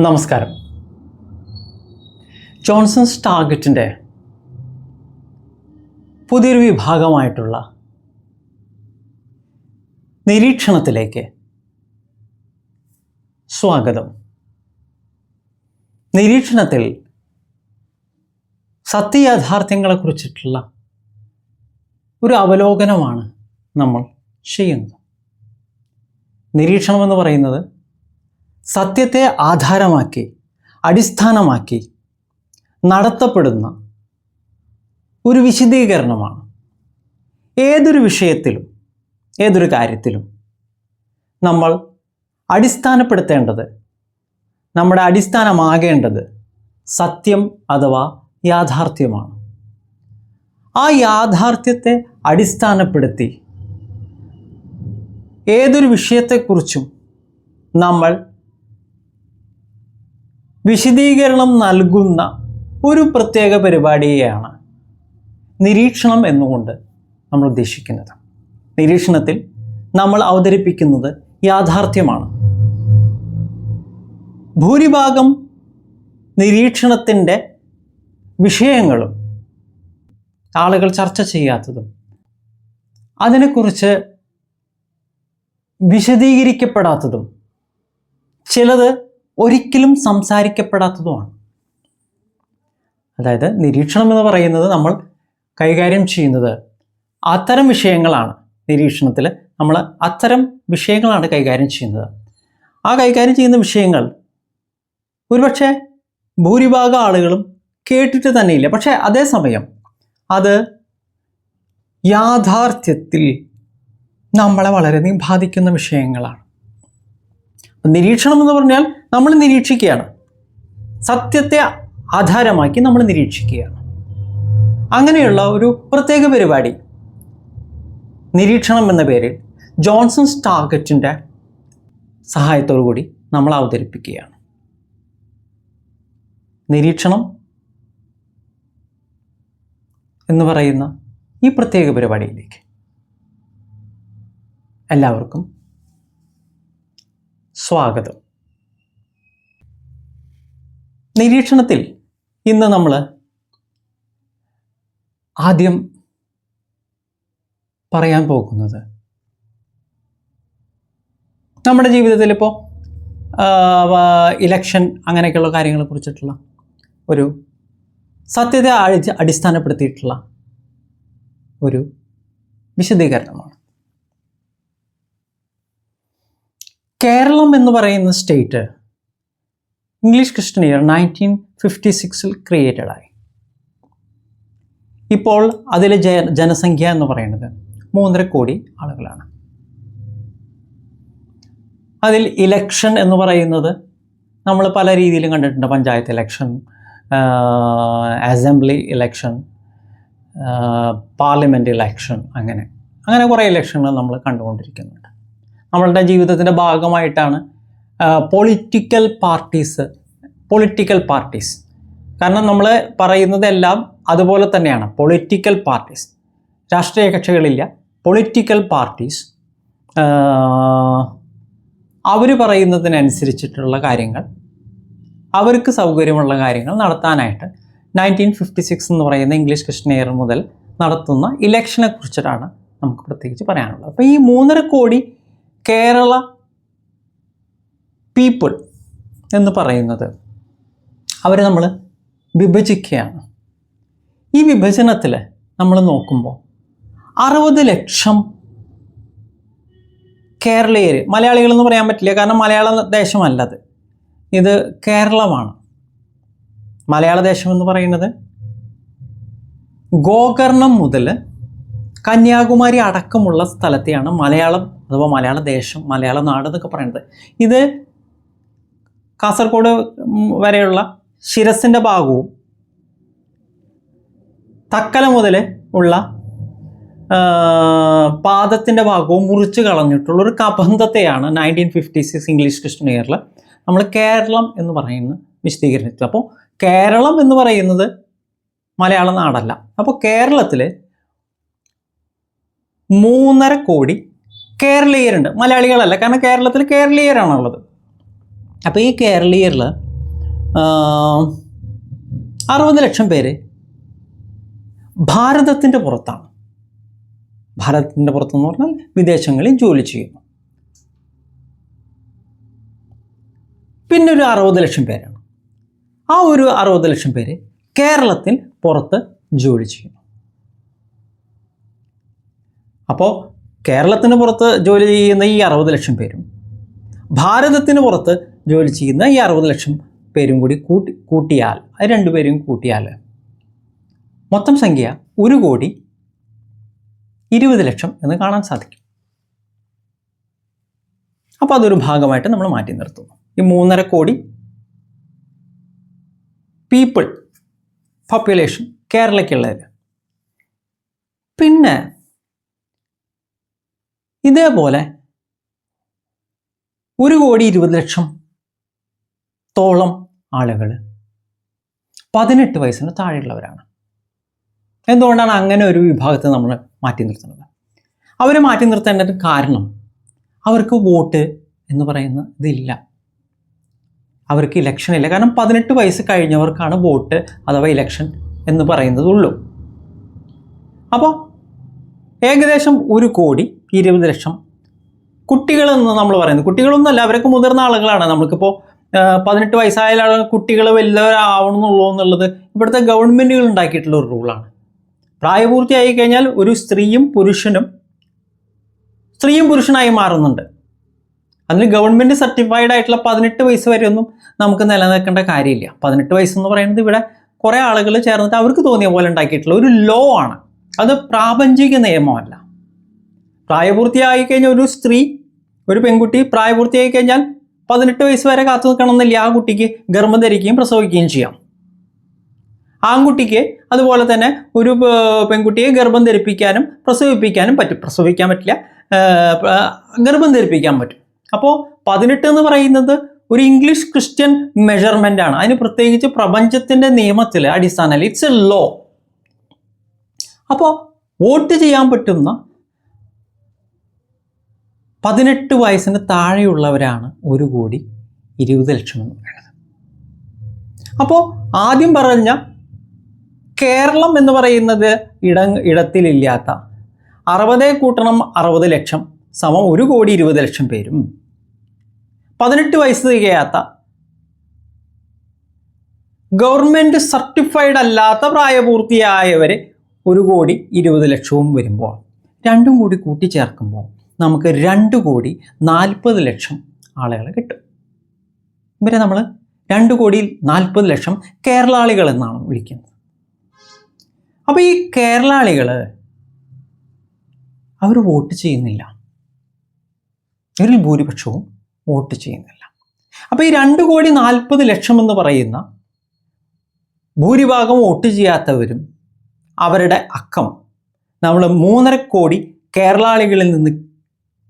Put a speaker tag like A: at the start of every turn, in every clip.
A: നമസ്കാരം. ജോൺസൺസ് ടാർഗറ്റിന്റെ പുതിയൊരു വിഭാഗമായിട്ടുള്ള നിരീക്ഷണത്തിലേക്ക് സ്വാഗതം. നിരീക്ഷണത്തിൽ സത്യയാഥാർത്ഥ്യങ്ങളെക്കുറിച്ചിട്ടുള്ള ഒരു അവലോകനമാണ് നമ്മൾ ചെയ്യുന്നത്. നിരീക്ഷണം എന്ന് പറയുന്നത് സത്യത്തെ ആധാരമാക്കി അടിസ്ഥാനമാക്കി നടത്തപ്പെടുന്ന ഒരു വിശദീകരണമാണ്. ഏതൊരു വിഷയത്തിലും ഏതൊരു കാര്യത്തിലും നമ്മൾ അടിസ്ഥാനപ്പെടുത്തേണ്ടത് നമ്മുടെ അടിസ്ഥാനമാകേണ്ടത് സത്യം അഥവാ യാഥാർത്ഥ്യമാണ്. ആ യാഥാർത്ഥ്യത്തെ അടിസ്ഥാനപ്പെടുത്തി ഏതൊരു വിഷയത്തെക്കുറിച്ചും നമ്മൾ വിശദീകരണം നൽകുന്ന ഒരു പ്രത്യേക പരിപാടിയെയാണ് നിരീക്ഷണം എന്നുകൊണ്ട് നമ്മൾ ഉദ്ദേശിക്കുന്നത്. നിരീക്ഷണത്തിൽ നമ്മൾ അവതരിപ്പിക്കുന്നത് യാഥാർത്ഥ്യമാണ്. ഭൂരിഭാഗം നിരീക്ഷണത്തിന്റെ വിഷയങ്ങളും ആളുകൾ ചർച്ച ചെയ്യാത്തതും അതിനെക്കുറിച്ച് വിശദീകരിക്കപ്പെടാത്തതും ചിലത് ഒരിക്കലും സംസാരിക്കപ്പെടാത്തതുമാണ്. അതായത് നിരീക്ഷണം എന്ന് പറയുന്നത് നമ്മൾ കൈകാര്യം ചെയ്യുന്നത് അത്തരം വിഷയങ്ങളാണ്. നിരീക്ഷണത്തിൽ നമ്മൾ അത്തരം വിഷയങ്ങളാണ് കൈകാര്യം ചെയ്യുന്നത്. ആ കൈകാര്യം ചെയ്യുന്ന വിഷയങ്ങൾ ഒരുപക്ഷെ ഭൂരിഭാഗം ആളുകളും കേട്ടിട്ട് തന്നെയില്ല പക്ഷേ അതേസമയം അത് യാഥാർത്ഥ്യത്തിൽ നമ്മളെ വളരെയധികം ബാധിക്കുന്ന വിഷയങ്ങളാണ്. നിരീക്ഷണം എന്ന് പറഞ്ഞാൽ നമ്മൾ നിരീക്ഷിക്കുകയാണ്. സത്യത്തെ ആധാരമാക്കി നമ്മൾ നിരീക്ഷിക്കുകയാണ്. അങ്ങനെയുള്ള ഒരു പ്രത്യേക പരിപാടി. നിരീക്ഷണം എന്ന പേരിൽ ജോൺസൺസ് ടാർഗറ്റിന്റെ സഹായത്തോടു കൂടി നമ്മൾ അവതരിപ്പിക്കുകയാണ്. നിരീക്ഷണം എന്ന് പറയുന്ന ഈ പ്രത്യേക പരിപാടിയിലേക്ക് എല്ലാവർക്കും സ്വാഗതം. നിരീക്ഷണത്തിൽ ഇന്ന് നമ്മൾ ആദ്യം പറയാൻ പോകുന്നത് നമ്മുടെ ജീവിതത്തിൽ ഇപ്പോൾ ഇലക്ഷൻ അങ്ങനെയൊക്കെയുള്ള കാര്യങ്ങളെ കുറിച്ചിട്ടുള്ള ഒരു സത്യത്തെ അഴിച്ച് അടിസ്ഥാനപ്പെടുത്തിയിട്ടുള്ള ഒരു വിശദീകരണമാണ്. കേരളം എന്ന് പറയുന്ന state English Christian year nineteen fifty സിക്സിൽ ക്രിയേറ്റഡ് ആയി. ഇപ്പോൾ അതിലെ ജയ ജനസംഖ്യ എന്ന് പറയുന്നത് മൂന്നര കോടി ആളുകളാണ്. അതിൽ ഇലക്ഷൻ എന്ന് പറയുന്നത് നമ്മൾ പല രീതിയിലും കണ്ടിട്ടുണ്ട്. Panchayat election assembly election parliament election അങ്ങനെ. അങ്ങനെ കുറേ ഇലക്ഷനുകൾ നമ്മൾ കണ്ടുകൊണ്ടിരിക്കുന്നുണ്ട്. നമ്മളുടെ ജീവിതത്തിന്റെ ഭാഗമായിട്ടാണ് പൊളിറ്റിക്കൽ പാർട്ടീസ് പൊളിറ്റിക്കൽ പാർട്ടീസ് കാരണം നമ്മൾ പറയുന്നതെല്ലാം അതുപോലെ തന്നെയാണ്. പൊളിറ്റിക്കൽ പാർട്ടീസ് രാഷ്ട്രീയ കക്ഷികളില്ല. പൊളിറ്റിക്കൽ പാർട്ടീസ് അവർ പറയുന്നതിനനുസരിച്ചിട്ടുള്ള കാര്യങ്ങൾ അവർക്ക് സൗകര്യമുള്ള കാര്യങ്ങൾ നടത്താനായിട്ട് നയന്റീൻ ഫിഫ്റ്റി സിക്സ് എന്ന് പറയുന്ന ഇംഗ്ലീഷ് ഇയർ മുതൽ നടത്തുന്ന ഇലക്ഷനെ കുറിച്ചിട്ടാണ് നമുക്ക് പ്രത്യേകിച്ച് പറയാനുള്ളത്. അപ്പോൾ ഈ മൂന്നര കോടി കേരള പീപ്പിൾ എന്ന് പറയുന്നത്. അവരെ നമ്മൾ വിഭജിക്കുകയാണ്. ഈ വിഭജനത്തിൽ നമ്മൾ നോക്കുമ്പോൾ അറുപത് ലക്ഷം കേരളീയർ മലയാളികളെന്ന് പറയാൻ പറ്റില്ല കാരണം മലയാള ദേശമല്ലത് ഇത് കേരളമാണ്. മലയാള ദേശം എന്ന് പറയുന്നത് ഗോകർണം മുതൽ കന്യാകുമാരി അടക്കമുള്ള സ്ഥലത്തെയാണ് മലയാളം അഥവാ മലയാള ദേശം മലയാള നാട് എന്നൊക്കെ പറയുന്നത്. ഇത് കാസർഗോഡ് വരെയുള്ള ശിരസിന്റെ ഭാഗവും തക്കല മുതൽ ഉള്ള പാദത്തിന്റെ ഭാഗവും മുറിച്ച് കളഞ്ഞിട്ടുള്ള ഒരു കബന്ധത്തെയാണ് nineteen fifty six English Christian ഇയറിൽ നമ്മൾ കേരളം എന്ന് പറയുന്ന വിശദീകരിച്ചത്. അപ്പോൾ കേരളം എന്ന് പറയുന്നത് മലയാള നാടല്ല. അപ്പോൾ കേരളത്തിൽ മൂന്നര കോടി കേരളീയരുണ്ട്. മലയാളികളല്ല. കാരണം കേരളത്തിൽ കേരളീയരാണുള്ളത്. അപ്പോൾ ഈ കേരളീയരിൽ അറുപത് ലക്ഷം പേര് ഭാരതത്തിന്റെ പുറത്താണ്. ഭാരതത്തിന്റെ പുറത്തെന്ന് പറഞ്ഞാൽ വിദേശങ്ങളിൽ ജോലി ചെയ്യുന്നു. പിന്നെ ഒരു അറുപത് ലക്ഷം പേരാണ്. ആ ഒരു അറുപത് ലക്ഷം പേര് കേരളത്തിൽ പുറത്ത് ജോലി ചെയ്യുന്നു. അപ്പോൾ കേരളത്തിന് പുറത്ത് ജോലി ചെയ്യുന്ന ഈ അറുപത് ലക്ഷം പേരും ഭാരതത്തിന് പുറത്ത് ജോലി ചെയ്യുന്ന ഈ അറുപത് ലക്ഷം പേരും കൂടി കൂട്ടി കൂട്ടിയാൽ അത് രണ്ടുപേരും കൂട്ടിയാൽ മൊത്തം സംഖ്യ ഒരു കോടി ഇരുപത് ലക്ഷം എന്ന് കാണാൻ സാധിക്കും. അപ്പോൾ അതൊരു ഭാഗമായിട്ട് നമ്മൾ മാറ്റി നിർത്തുന്നു. ഈ മൂന്നര കോടി പീപ്പിൾ പോപ്പുലേഷൻ കേരളയ്ക്കുള്ളതിൽ പിന്നെ ഇതേപോലെ ഒരു കോടി ഇരുപത് ലക്ഷം തോളം ആളുകൾ പതിനെട്ട് വയസ്സിന് താഴെയുള്ളവരാണ്. എന്തുകൊണ്ടാണ് അങ്ങനെ ഒരു വിഭാഗത്തെ നമ്മൾ മാറ്റി നിർത്തുന്നത്? അവരെ മാറ്റി നിർത്തേണ്ടത് കാരണം അവർക്ക് വോട്ട് എന്ന് പറയുന്ന ഇതില്ല. അവർക്ക് ഇലക്ഷൻ ഇല്ല. കാരണം പതിനെട്ട് വയസ്സ് കഴിഞ്ഞവർക്കാണ് വോട്ട് അഥവാ ഇലക്ഷൻ എന്ന് പറയുന്നതുള്ളൂ. അപ്പോൾ ഏകദേശം ഒരു കോടി ഇരുപത് ലക്ഷം കുട്ടികളെന്ന് നമ്മൾ പറയുന്നത്. കുട്ടികളൊന്നുമല്ല അവരൊക്കെ മുതിർന്ന ആളുകളാണ്. നമുക്കിപ്പോൾ പതിനെട്ട് വയസ്സായ കുട്ടികൾ എന്നുള്ളൂ എന്നുള്ളത് ഇവിടുത്തെ ഗവൺമെന്റുകൾ ഉണ്ടാക്കിയിട്ടുള്ള ഒരു റൂളാണ്. പ്രായപൂർത്തിയായി കഴിഞ്ഞാൽ ഒരു സ്ത്രീയും പുരുഷനും സ്ത്രീയും പുരുഷനായി മാറുന്നുണ്ട്. അതിന് ഗവൺമെന്റ് സർട്ടിഫൈഡ് ആയിട്ടുള്ള പതിനെട്ട് വയസ്സ് വരെ ഒന്നും നമുക്ക് നിലനിൽക്കേണ്ട കാര്യമില്ല. പതിനെട്ട് വയസ്സെന്ന് പറയുന്നത് ഇവിടെ കുറേ ആളുകൾ ചേർന്നിട്ട് അവർക്ക് തോന്നിയ പോലെ ഉണ്ടാക്കിയിട്ടുള്ള ഒരു ലോ ആണ്. അത് പ്രാപഞ്ചിക നിയമമല്ല. പ്രായപൂർത്തിയായി കഴിഞ്ഞാൽ ഒരു സ്ത്രീ ഒരു പെൺകുട്ടി പ്രായപൂർത്തിയായി കഴിഞ്ഞാൽ പതിനെട്ട് വയസ്സ് വരെ കാത്തു നിൽക്കണമെന്നില്ല. ആ കുട്ടിക്ക് ഗർഭം ധരിക്കുകയും പ്രസവിക്കുകയും ചെയ്യാം. ആൺകുട്ടിക്ക് അതുപോലെ തന്നെ ഒരു പെൺകുട്ടിയെ ഗർഭം ധരിപ്പിക്കാനും പ്രസവിപ്പിക്കാനും പറ്റും. പ്രസവിക്കാൻ പറ്റില്ല ഗർഭം ധരിപ്പിക്കാൻ പറ്റും. അപ്പോൾ പതിനെട്ട് എന്ന് പറയുന്നത് ഒരു ഇംഗ്ലീഷ് ക്രിസ്ത്യൻ മെഷർമെന്റ് ആണ്. അതിന് പ്രത്യേകിച്ച് പ്രപഞ്ചത്തിന്റെ നിയമത്തിൽ അടിസ്ഥാനത്തിൽ ഇറ്റ്സ് എ ലോ അപ്പോൾ വോട്ട് ചെയ്യാൻ പറ്റുന്ന പതിനെട്ട് വയസ്സിന് താഴെയുള്ളവരാണ് ഒരു കോടി ഇരുപത് ലക്ഷം എന്ന് പറയുന്നത്. അപ്പോൾ ആദ്യം പറഞ്ഞ കേരളം എന്ന് പറയുന്നത് ഇട ഇടത്തിലില്ലാത്ത അറുപതേ കൂട്ടണം അറുപത് ലക്ഷം സമം ഒരു കോടി ഇരുപത് ലക്ഷം പേരും. പതിനെട്ട് വയസ്സ് തികയാത്ത ഗവൺമെന്റ് സർട്ടിഫൈഡ് അല്ലാത്ത പ്രായപൂർത്തിയായവർ ഒരു കോടി ഇരുപത് ലക്ഷവും വരുമ്പോൾ രണ്ടും കൂടി കൂട്ടിച്ചേർക്കുമ്പോൾ നമുക്ക് രണ്ട് കോടി നാൽപ്പത് ലക്ഷം ആളുകളെ കിട്ടും. ഇവരെ നമ്മൾ രണ്ട് കോടി നാൽപ്പത് ലക്ഷം കേരളാളികൾ എന്നാണ് വിളിക്കുന്നത്. അപ്പോൾ ഈ കേരളാളികൾ അവർ വോട്ട് ചെയ്യുന്നില്ല. ഇവരിൽ ഭൂരിപക്ഷവും വോട്ട് ചെയ്യുന്നില്ല. അപ്പോൾ ഈ രണ്ട് കോടി നാൽപ്പത് ലക്ഷം എന്ന് പറയുന്ന ഭൂരിഭാഗം വോട്ട് ചെയ്യാത്തവരും അവരുടെ അക്കം നമ്മൾ മൂന്നര കോടി കേരളാളികളിൽ നിന്ന്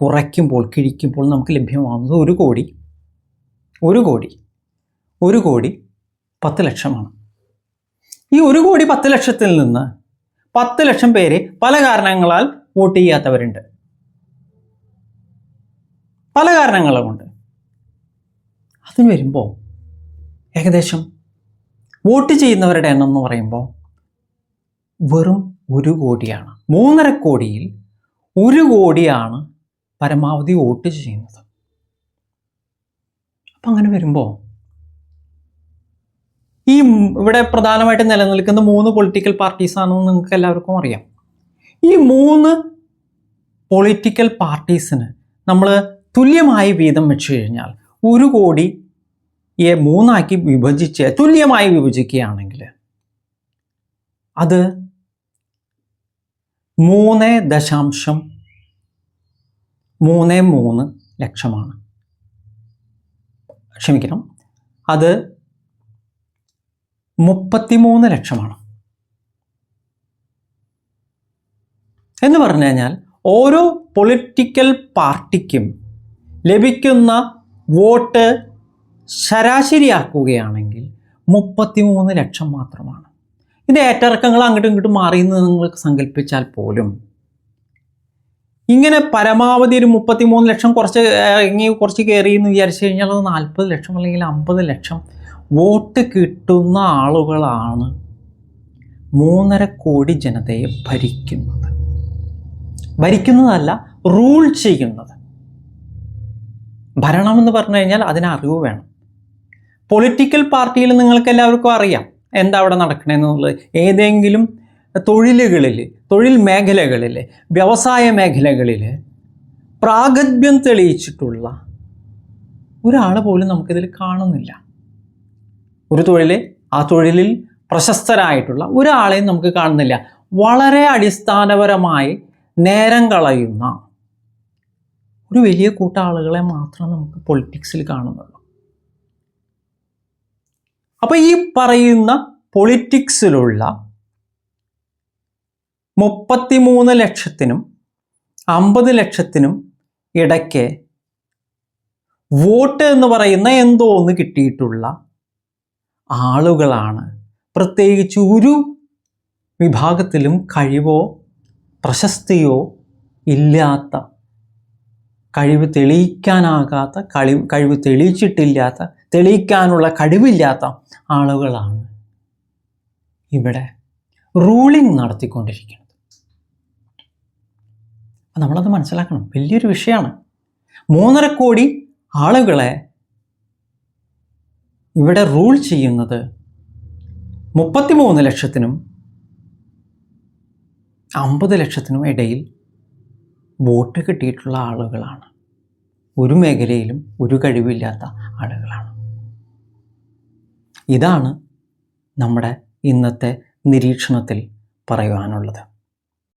A: കുറയ്ക്കുമ്പോൾ കിഴിക്കുമ്പോൾ നമുക്ക് ലഭ്യമാകുന്നത് ഒരു കോടി. ഒരു കോടി. ഒരു കോടി പത്ത് ലക്ഷമാണ്. ഈ ഒരു കോടി പത്ത് ലക്ഷത്തിൽ നിന്ന് പത്ത് ലക്ഷം പേര് പല കാരണങ്ങളാൽ വോട്ട് ചെയ്യാത്തവരുണ്ട്. പല കാരണങ്ങളും കൊണ്ട് അതിന് വരുമ്പോൾ ഏകദേശം വോട്ട് ചെയ്യുന്നവരുടെ എണ്ണം എന്ന് പറയുമ്പോൾ വെറും ഒരു കോടിയാണ്. മൂന്നര കോടിയിൽ ഒരു കോടിയാണ് പരമാവധി വോട്ട് ചെയ്യുന്നത്. അപ്പം അങ്ങനെ വരുമ്പോൾ ഈ ഇവിടെ പ്രധാനമായിട്ട് നിലനിൽക്കുന്ന മൂന്ന് പൊളിറ്റിക്കൽ പാർട്ടീസ് ആണെന്ന് നിങ്ങൾക്ക് എല്ലാവർക്കും അറിയാം. ഈ മൂന്ന് പൊളിറ്റിക്കൽ പാർട്ടീസിന് നമ്മൾ തുല്യമായ വീതം വെച്ച് കഴിഞ്ഞാൽ ഒരു കോടി കോടിയെ മൂന്നാക്കി വിഭജിച്ച് തുല്യമായി വിഭജിക്കുകയാണെങ്കിൽ അത് മൂന്ന് ദശാംശം മൂന്ന് മൂന്ന് ലക്ഷമാണ്. ക്ഷമിക്കണം. അത് മുപ്പത്തിമൂന്ന് ലക്ഷമാണ്. എന്ന് പറഞ്ഞു കഴിഞ്ഞാൽ ഓരോ പൊളിറ്റിക്കൽ പാർട്ടിക്കും ലഭിക്കുന്ന വോട്ട് ശരാശരിയാക്കുകയാണെങ്കിൽ മുപ്പത്തിമൂന്ന് ലക്ഷം മാത്രമാണ്. ഇത് ഏറ്ററക്കങ്ങൾ അങ്ങോട്ടും ഇങ്ങോട്ടും മാറിയെന്ന് നിങ്ങൾക്ക് സങ്കല്പിച്ചാൽ പോലും ഇങ്ങനെ പരമാവധി ഒരു മുപ്പത്തിമൂന്ന് ലക്ഷം കുറച്ച് ഇങ്ങനെ കുറച്ച് കയറി എന്ന് വിചാരിച്ചു കഴിഞ്ഞാൽ അത് നാൽപ്പത് ലക്ഷം അല്ലെങ്കിൽ അമ്പത് ലക്ഷം വോട്ട് കിട്ടുന്ന ആളുകളാണ് മൂന്നര കോടി ജനതയെ ഭരിക്കുന്നത്. ഭരിക്കുന്നതല്ല റൂൾ ചെയ്യുന്നത്. ഭരണം എന്ന് പറഞ്ഞു കഴിഞ്ഞാൽ അതിന് അറിവ് വേണം. പൊളിറ്റിക്കൽ പാർട്ടിയിൽ നിങ്ങൾക്ക് എല്ലാവർക്കും അറിയാം എന്താ അവിടെ നടക്കണമെന്നുള്ളത് ഏതെങ്കിലും തൊഴിലുകളിൽ തൊഴിൽ മേഖലകളിൽ വ്യവസായ മേഖലകളിൽ പ്രാഗത്ഭ്യം തെളിയിച്ചിട്ടുള്ള ഒരാൾ പോലും നമുക്കിതിൽ കാണുന്നില്ല. ഒരു തൊഴിൽ ആ തൊഴിലിൽ പ്രശസ്തരായിട്ടുള്ള ഒരാളെയും നമുക്ക് കാണുന്നില്ല. വളരെ അടിസ്ഥാനപരമായി നേരം കളയുന്ന ഒരു വലിയ കൂട്ട ആളുകളെ മാത്രമേ നമുക്ക് പൊളിറ്റിക്സിൽ കാണുന്നുള്ളൂ. അപ്പോൾ ഈ പറയുന്ന പൊളിറ്റിക്സിലുള്ള മുപ്പത്തിമൂന്ന് ലക്ഷത്തിനും അമ്പത് ലക്ഷത്തിനും ഇടയ്ക്ക് വോട്ട് എന്ന് പറയുന്ന എന്തോ ഒന്ന് കിട്ടിയിട്ടുള്ള ആളുകളാണ്. പ്രത്യേകിച്ച് ഒരു വിഭാഗത്തിലും കഴിവോ പ്രശസ്തിയോ ഇല്ലാത്ത കഴിവ് തെളിയിക്കാനാകാത്ത കഴിവ് കഴിവ് തെളിയിച്ചിട്ടില്ലാത്ത തെളിയിക്കാനുള്ള കഴിവില്ലാത്ത ആളുകളാണ് ഇവിടെ റൂളിംഗ് നടത്തിക്കൊണ്ടിരിക്കുന്നത്. നമ്മളത് മനസ്സിലാക്കണം. വലിയൊരു വിഷയമാണ് മൂന്നര കോടി ആളുകളെ ഇവിടെ റൂൾ ചെയ്യുന്നത് മുപ്പത്തിമൂന്ന് ലക്ഷത്തിനും അമ്പത് ലക്ഷത്തിനും ഇടയിൽ വോട്ട് കിട്ടിയിട്ടുള്ള ആളുകളാണ്. ഒരു മേഖലയിലും ഒരു കഴിവില്ലാത്ത ആളുകളാണ്. ഇതാണ് നമ്മുടെ ഇന്നത്തെ നിരീക്ഷണത്തിൽ പറയുവാനുള്ളത്.